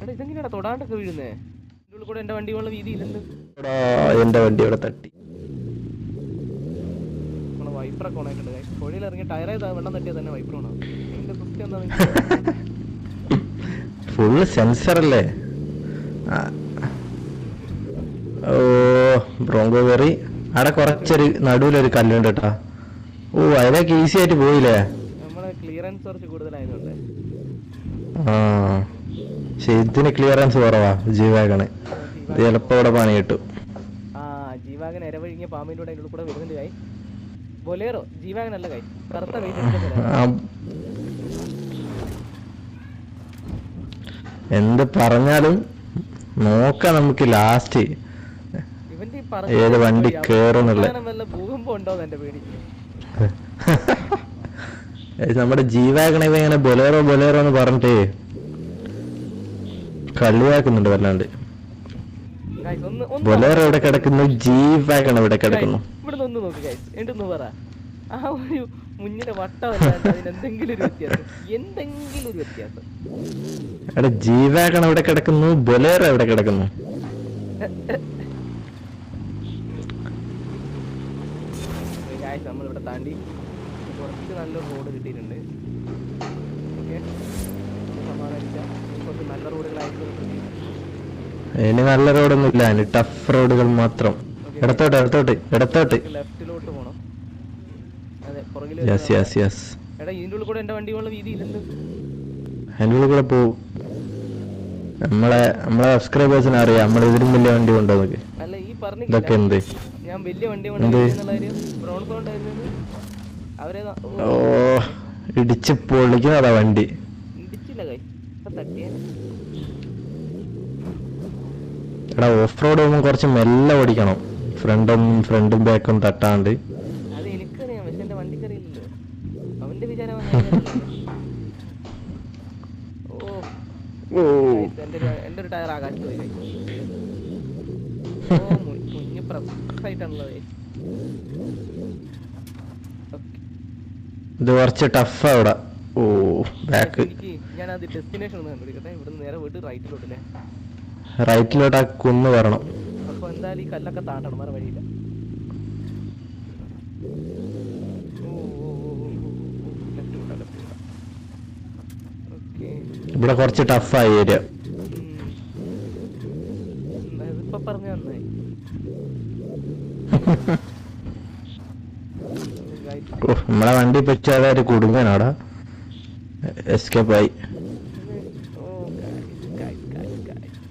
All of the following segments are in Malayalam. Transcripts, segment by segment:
എടാ ഇതെങ്ങനെയാടാ തൊടാണ്ടൊക്കെ വീഴുന്നേ? ഉള്ളിൽ കൂടെ വണ്ടി എടാ, വണ്ടി ഇവിടെ തട്ടി. നമ്മളെ വൈപ്പറൊക്കെ ഓണായിട്ടുണ്ട് guys. പുഴയിൽ ഇറങ്ങി ടയറേ വെള്ളം തട്ടിയാൽ തന്നെ വൈപ്പർ ഓണാവും എന്റെ സിസ്റ്റം എന്താ ഫുള്ള് സെൻസർ അല്ലേ? ഓ ബ്രോങ്കോ കയറി അവിടെ കുറച്ചൊരു നടുവിലൊരു കല്ലുണ്ട് കേട്ടാ. ഓ അതിലേക്ക് ഈസി ആയിട്ട് പോയില്ലേ? നമ്മളെ ക്ലിയറൻസ് കുറച്ച് കൂടുതലായതുകൊണ്ട്. പക്ഷെ ഇതിന് ക്ലിയറൻസ് കുറവാ ജീവാഗണ്. ചിലപ്പോ ഇവിടെ പണി കിട്ടും. ആ ജീവാഗൻ ഇരവഴിഞ്ഞ പാമ്പിന്റെ കൂടെ അതിന്റെ കൂടെ വരുന്നുണ്ട് കായ് ബൊലേറോ ജീവാഗൻ അല്ല കായ് കറുത്ത എന്ത് പറഞ്ഞാലും നോക്കാം നമുക്ക് ലാസ്റ്റ് ഏത് വണ്ടി കേറുന്നുള്ള ഭൂകമ്പം ഉണ്ടോ എന്റെ പേടി. നമ്മുടെ ജീവാഗണ ഇങ്ങനെ ബൊലേറോ ബൊലേറോ എന്ന് പറഞ്ഞിട്ട് കളിയാക്കുന്നുണ്ട് വല്ലാണ്ട്. ബൊലേറോ ഇവിടെ കിടക്കുന്നു? ജീവാഗണ ഇവിടെ കിടക്കുന്നു. ഇവിടെ ഒന്ന് നോക്ക് ഗൈസ് എന്നിട്ടൊന്ന് പറ? ആ ഒരു മുന്നിലെ വട്ടമല്ലാണ്ട് അതിന് എന്തെങ്കിലും ഒരു വ്യത്യാസം. എന്തെങ്കിലും ഒരു വ്യത്യാസം. എടാ ജീവാഗണ ഇവിടെ കിടക്കുന്നു? ബൊലേറോ ഇവിടെ കിടക്കുന്നു? നമ്മളിവിടെ താണ്ടി കുറച്ച് നല്ല റോഡ് കിട്ടിയിട്ടുണ്ട് ഓക്കെ സമാധാനിക്കാം ഇനി കുറച്ച് നല്ല റോഡുകളായിട്ട് ഇനി നല്ല റോഡൊന്നും ഇല്ല ഇനി ടഫ് റോഡുകൾ മാത്രം. ഇടത്തോട്ട് ഇടത്തോട്ട് ഇടത്തോട്ട്. യെസ് യെസ് യെസ് അതിന്റെ ഉള്ളിൽ കൂടെ പോവും. നമ്മളെ നമ്മളെ സബ്സ്ക്രൈബേഴ്സിന് അറിയാം. നമ്മൾ ഇതിലും വലിയ വണ്ടി കൊണ്ടുവന്നൊക്കെ ഇതൊക്കെ എന്ത്? ഓ ഇടിച്ച് പൊളിക്കുന്നതാ വണ്ടി. എടാ ഓഫ് റോഡ് പോകുമ്പോൾ കുറച്ച് മെല്ലെ ഓടിക്കണം. ഫ്രണ്ടും ഫ്രണ്ടും ബാക്കും തട്ടാണ്ട്. ഇത് കുറച്ച് ടഫ് ഇവിടെ. ഓ. ബാക്ക് ഞാൻ അത് ഡെസ്റ്റിനേഷൻ ഒന്ന് കണ്ടുപിടിക്കട്ടെ. ഇവിടുന്ന് നേരെ വീട്ട് റൈറ്റിലോട്ടല്ലേ റൈറ്റിലോട്ട് ആ കുന്ന് വരണം. അപ്പൊ എന്തായാലും ഈ കല്ലൊക്കെ താണ്ടണം വേറെ വഴിയില്ല. ഇവിടെ കുറച്ച് ടഫായി ഏരിയ ഇതിപ്പോ പറഞ്ഞ നന്നായി നമ്മളെ വണ്ടി പറ്റാതെ കുടുങ്ങനാടാ. എസ്കേപ്പ്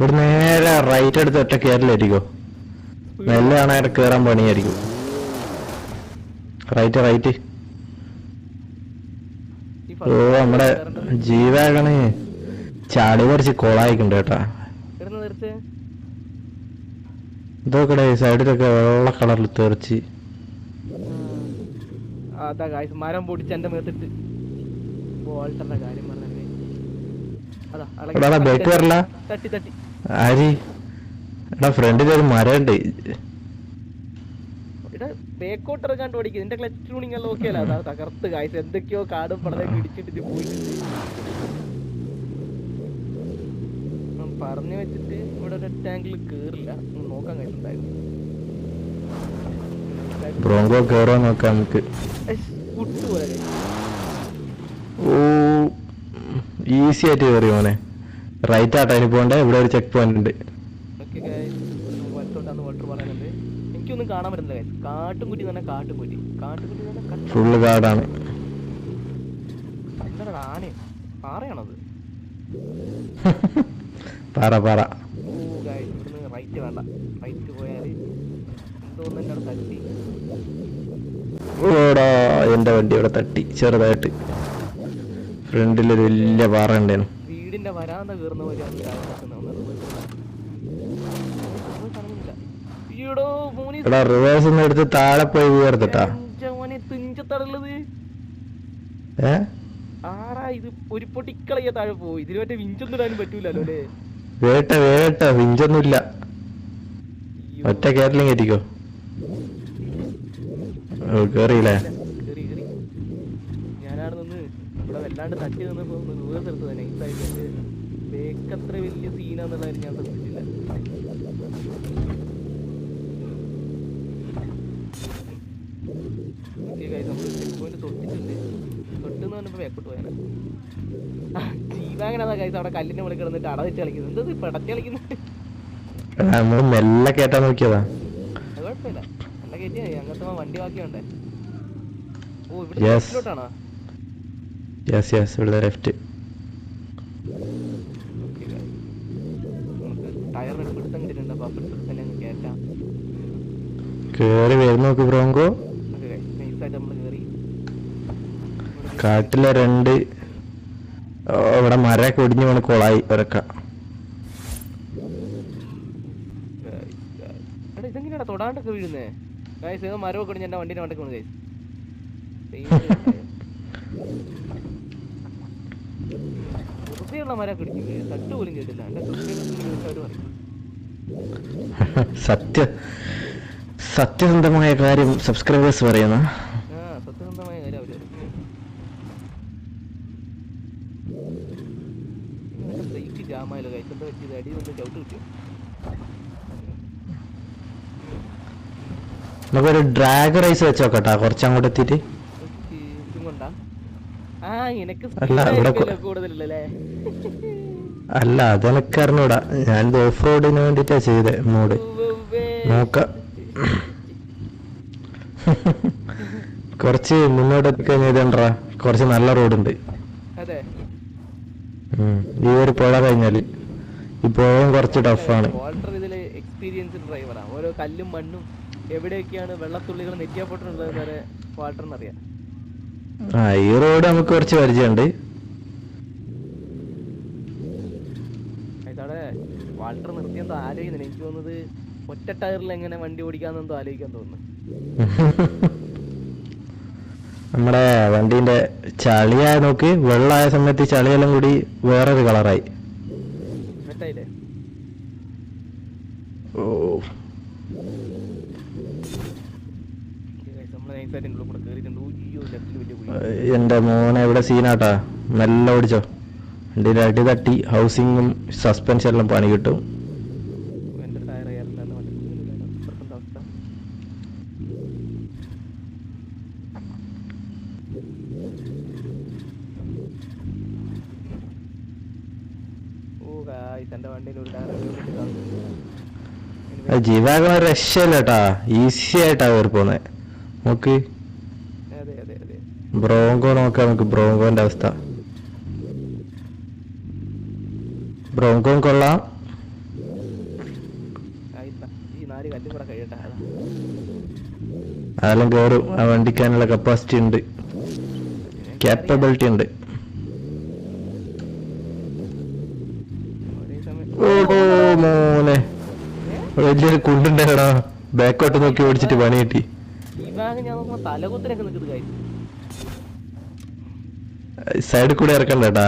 ഇവിടെ നേരെ റൈറ്റ് എടുത്ത് ഒറ്റ കയറിലായിരിക്കോ നെല്ലാണ് ആണെങ്കിൽ കയറാൻ പണിയായിരിക്കും. റൈറ്റ് റൈറ്റ് ഓ നമ്മുടെ ജീവാകണ് ചാടി കുറച്ച് കൊളായിക്കുണ്ട് കേട്ടാ. ഇതൊക്കെ സൈഡിലൊക്കെ വെള്ള കളറിൽ തെറിച്ച്. അതാ ഗായ്സ് മരം പൊടിച്ച് എന്റെ മേത്തിട്ട്. കാര്യം അതാ വരില്ല തട്ടി തട്ടി. ആരി? എടാ ഫ്രണ്ടിൽ ഒരു മരമുണ്ട്. ഇവിടെ ബേക്കോട്ട് ഇറങ്ങാണ്ട് ഓടിക്കും. നിന്റെ ക്ലച്ച് ട്യൂണിങ് എല്ലാം ഓക്കെ അല്ല? തകർത്ത് കായ്സ് എന്തൊക്കെയോ കാടും പടലേക്ക് ഇടിച്ചിട്ട് പോയിട്ടുണ്ട് പറഞ്ഞു വെച്ചിട്ട് ഇവിടെ ഒരു ടാങ്കിൽ കേറില്ല. നോക്കാൻ കഴിയുന്നുണ്ടായിരുന്നു. ബ്രോങ്കോ കയറോ നോക്കാം നമുക്ക്. ഓ ഈസി ആയിട്ട് കയറി മോനെ. റൈറ്റ് ആട്ടാ ഇനി പോണ്ടേ ഇവിടെ ഒരു ചെക്ക് പോയിന്റ് ഉണ്ട്. എനിക്കൊന്നും കാണാൻ പറ്റുന്നില്ല. കാട്ടുംകുറ്റി തന്നെ കാട്ടുകുറ്റി കാട്ടുകുറ്റി തന്നെ ഫുള്ള് കാടാണ്. ആന. പാറയാണത് പാറ പാറ. ഇവിടുന്ന് റൈറ്റ് വേണ്ട. റൈറ്റ് തോന്നുന്നു തട്ടി. ഓടാ എന്റെ വണ്ടി ഇവിടെ തട്ടി. ചെറുതായിട്ട്. ഫ്രണ്ടിലൊരു വലിയ പാറ ഉണ്ടായിരുന്നു വീടിന്റെ വരാന്ത കയറുന്ന പോലെയാണ് റിവേഴ്സ് എടുത്ത് താഴെ പോയി വീർത്തിട്ടാ മോനെ തുഞ്ചത്തടുള്ളത് ഏ? ആടാ ഇത് ഒരു പൊട്ടിക്കളയ താഴെ പോയി. ഇതിന് മറ്റേ വിഞ്ചൊന്നും ഇടാനും പറ്റൂലല്ലോ അല്ലേ? വേട്ട വേട്ട വിഞ്ചൊന്നുമില്ല. ഒറ്റ കേരളം കയറ്റിക്കോ. കേറിയില്ലേ? വല്ലാണ്ട് തട്ടി നിന്നപ്പോ ഒന്ന് റിവേഴ്സ് എടുത്തത് നൈസായിട്ട് ബേക്ക് അത്ര വലിയ സീനാന്നുള്ള കാര്യം ഞാൻ ശ്രദ്ധിച്ചില്ല ഓക്കെ നമ്മൾ ചെക്ക് പോയിന്റ് തൊട്ടിട്ടുണ്ട്. തൊട്ടെന്ന് പറഞ്ഞപ്പോൾ വേക്കോട്ട് പോയാണ് ജീവാങ്ങനാ ഗൈസ് അവിടെ കല്ലിന്റെ മുകളിൽ കിടന്നിട്ട് അട വെച്ച് കളിക്കുന്നത് എന്തത് പടത്തി കളിക്കുന്നത് നമ്മൾ മെല്ലെ കേട്ടാ നോക്കിയതാ. അത് കുഴപ്പമില്ല. നല്ല കയറ്റി അങ്ങനത്തെ വണ്ടി ബാക്കിയുണ്ടേ. ഓ ഇവിടെ Yes. യെസ് യെസ് ഇവിടെ ലെഫ്റ്റ് കേറി വരുന്ന നോക്ക് ബ്രോങ്കോ. കാട്ടിലെ രണ്ട് ഇവിടെ മരമൊക്കെ ഒടിഞ്ഞു വീണ് കൊളായി ഒരക്ക. എടാ ഇതെങ്ങനെയാടാ തൊടാണ്ടൊക്കെ വീഴുന്നേ? മരമൊക്കെ ഒടിഞ്ഞ് വണ്ടി വണ്ടീന്റെ വണ്ടൊക്കെ വീണ് ഗൈസ് തട്ട് പോലും കേട്ടില്ല. പറയും സത്യ സത്യസന്ധമായ കാര്യം സബ്സ്ക്രൈബേഴ്സ് പറയുന്ന സത്യസന്ധമായ കാര്യം അവർ ബ്രേക്ക് അടി ചവിട്ട് നമുക്കൊരു ഡ്രാഗ് റൈസ് വെച്ചോക്കട്ടാ കുറച്ചങ്ങോട്ട് എത്തിയിട്ട് ഓക്കേ, ഇതും കൊണ്ടാ ആ നിനക്ക് അല്ല, കൂടുതലല്ലേ അതെനക്ക് അറിഞ്ഞൂടാ ഞാൻ ഓഫ് റോഡിന് വേണ്ടിട്ടാ ചെയ്തേ മോഡ്. നോക്ക. കുറച്ച് മുന്നോട്ട് എത്തിക്കഴിഞ്ഞാ കുറച്ച് നല്ല റോഡുണ്ട്. ഈ ഒരു പുഴ കഴിഞ്ഞാൽ ഈ പുഴയും കുറച്ച് ടഫാണ്. എക്സ്പീരിയൻസ്ഡ് ഡ്രൈവറാ ഓരോ കല്ലും മണ്ണും എവിടെയൊക്കെയാണ് വെള്ളത്തുള്ളികൾ നെറ്റിയാപ്പെട്ടിട്ടുള്ളത് വരെ അറിയാം. ആ ഈ റോഡ് നമുക്ക് കുറച്ച് പരിചയമുണ്ട്. നമ്മടെ വാട്ടർ നിർത്തിയെന്തോ ആലോചിക്കുന്നില്ല എനിക്ക് തോന്നുന്നത് ഒറ്റ ടയറിൽ എങ്ങനെ വണ്ടി ഓടിക്കാന്നെന്തോ ആലോചിക്കാൻ തോന്നുന്നു. നമ്മുടെ വണ്ടീന്റെ ചളിയായ നോക്ക് വെള്ളമായ സമയത്ത് ചളിയെല്ലാം കൂടി വേറൊരു കളറായി സെറ്റായില്ലേ ഓ നമ്മൾ നൈസായിട്ട് ഉള്ളിൽ കൂടെ കയറിയിട്ടുണ്ട് അയ്യോ ലെഫ്റ്റിൽ വലിയ കുഴി എന്റെ മോനെ ഇവിടെ സീനാട്ടാ നല്ല ഓടിച്ചോ. എന്റെ അടി തട്ടി ഹൗസിങ്ങും സസ്പെൻഷൻ എല്ലാം പണി കിട്ടും. ജീവാഗം രക്ഷയില്ല കേട്ടാ ഈസി ആയിട്ടാ കയറി പോന്നെ നോക്ക്. ബ്രോങ്കോ നോക്കാം നമുക്ക് ബ്രോങ്കോന്റെ അവസ്ഥ. ബ്രോങ്കോ കൊള്ളാം. അതെല്ലാം കയറും ആ വണ്ടിക്കാനുള്ള കപ്പാസിറ്റി ഉണ്ട്. ക്യാപ്പബിലിറ്റി ഉണ്ട്. ഓ മോനെ. വലിയൊരു കുണ്ടുണ്ടാടാ. ബാക്കോട്ട് നോക്കി ഓടിച്ചിട്ട് പണി കിട്ടി. ഈ ഞാൻ നോക്കുമ്പോൾ തലകുത്തലൊക്കെ നിൽക്കുന്നത് കാര്യം. സൈഡിൽ കൂടെ ഇറക്കണ്ടേട്ടാ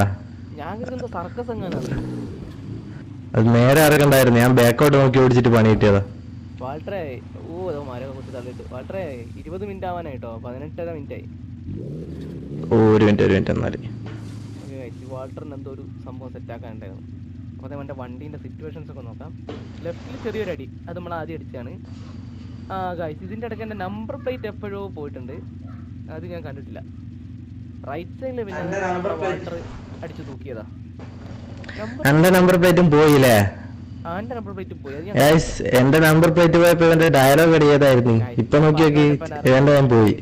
ഞാൻ കരുതുന്നത് സർക്കസ് അത് നേരെ ഇറക്കണ്ടായിരുന്നു. ഞാൻ ബാക്കോട്ട് നോക്കി ഓടിച്ചിട്ട് പണി കിട്ടിയതാ. വാൾട്ടറെ ഓ അതോ മരമൊക്കെ കുത്തി തള്ളിട്ട് വാൾട്ടറെ ഇരുപത് മിനിറ്റ് ആവാനായിട്ടോ? പതിനെട്ടര മിനിറ്റ് ആയി ഓ ഒരു മിനിറ്റ് ഒരു മിനിറ്റ് എന്നാൽ. വാൾട്ടറിന് എന്തോ ഒരു സംഭവം സെറ്റ് ആക്കാനുണ്ടായിരുന്നു. അപ്പോൾ അതേ എന്റെ വണ്ടീന്റെ സിറ്റുവേഷൻസ് ഒക്കെ നോക്കാം. ലെഫ്റ്റിൽ ചെറിയൊരു അടി. അത് നമ്മൾ ആദ്യം അടിച്ചാണ് ആ ഗൈസ് ഇതിന്റെ ഇടയ്ക്ക് എന്റെ നമ്പർ പ്ലേറ്റ് എപ്പോഴോ പോയിട്ടുണ്ട്. അത് ഞാൻ കണ്ടിട്ടില്ല. റൈറ്റ് സൈഡിൽ പിന്നെ വാൾട്ടർ അടിച്ചു തൂക്കിയതാ. എന്റെ നമ്പർ പ്ലേറ്റും പോയില്ലേ? ആ എന്റെ നമ്പർ പ്ലേറ്റ് പോയി. അത് ഞാൻ Guys, എന്റെ നമ്പർ പ്ലേറ്റ് പോയപ്പോ ഇവന്റെ ഡയലോഗ് അടിയതായിരുന്നു ഇപ്പൊ നോക്കി നോക്കി ഇവന്റെ ഞാൻ പോയി.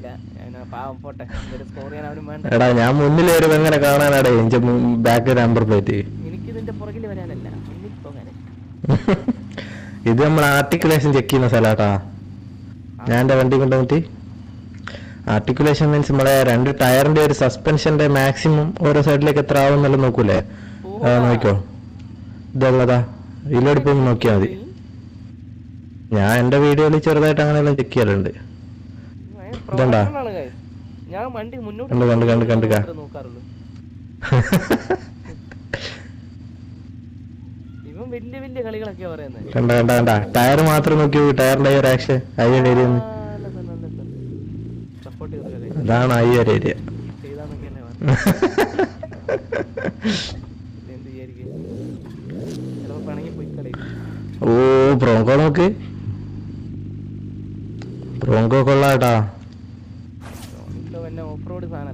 ഞാൻ പാവം പോട്ടെ. ഇതൊരു സ്കോർ അവനും വേണ്ട. എടാ ഞാൻ മുന്നിൽ വരുമ്പോ എങ്ങനെ കാണാനാടേ എന്റെ ബാക്ക് നമ്പർ പ്ലേറ്റ് ഇത് നമ്മൾ ആർട്ടിക്കുലേഷൻ ചെക്ക് ചെയ്യുന്ന സ്ഥലാട്ടാ ഞാൻ എന്റെ വണ്ടി കൊണ്ടുവന്നിട്ട്? ആർട്ടിക്കുലേഷൻ മീൻസ് നമ്മളെ രണ്ട് ടയറിന്റെ ഒരു സസ്പെൻഷന്റെ മാക്സിമം ഓരോ സൈഡിലേക്ക് എത്ര ആവും എന്നുള്ളത് നോക്കൂലേ? നോക്കോ ഇതുള്ളതാ ഇതിലോട്ട് പോയി നോക്കിയാൽ മതി. ഞാൻ എന്റെ വീഡിയോയിൽ ചെറുതായിട്ട് അങ്ങനെയെല്ലാം ചെക്ക് ചെയ്യാറുണ്ട്. ഇതുണ്ടാ? കണ്ടു കണ്ടു, കണ്ടു, കണ്ടു, കണ്ടു, വലിയ വലിയ കളികളൊക്കെ പറയുന്നത് ടയർ മാത്രം നോക്കി ടയറിന്റെ ഒരു ആക്ഷൻ ഏരിയ അതാണ് ഏരിയ ഓ ബ്രോങ്കോ നോക്ക്. ബ്രോങ്കോ കൊള്ളാട്ടാ ഓഫ് റോഡ് സാധനല്ലടാ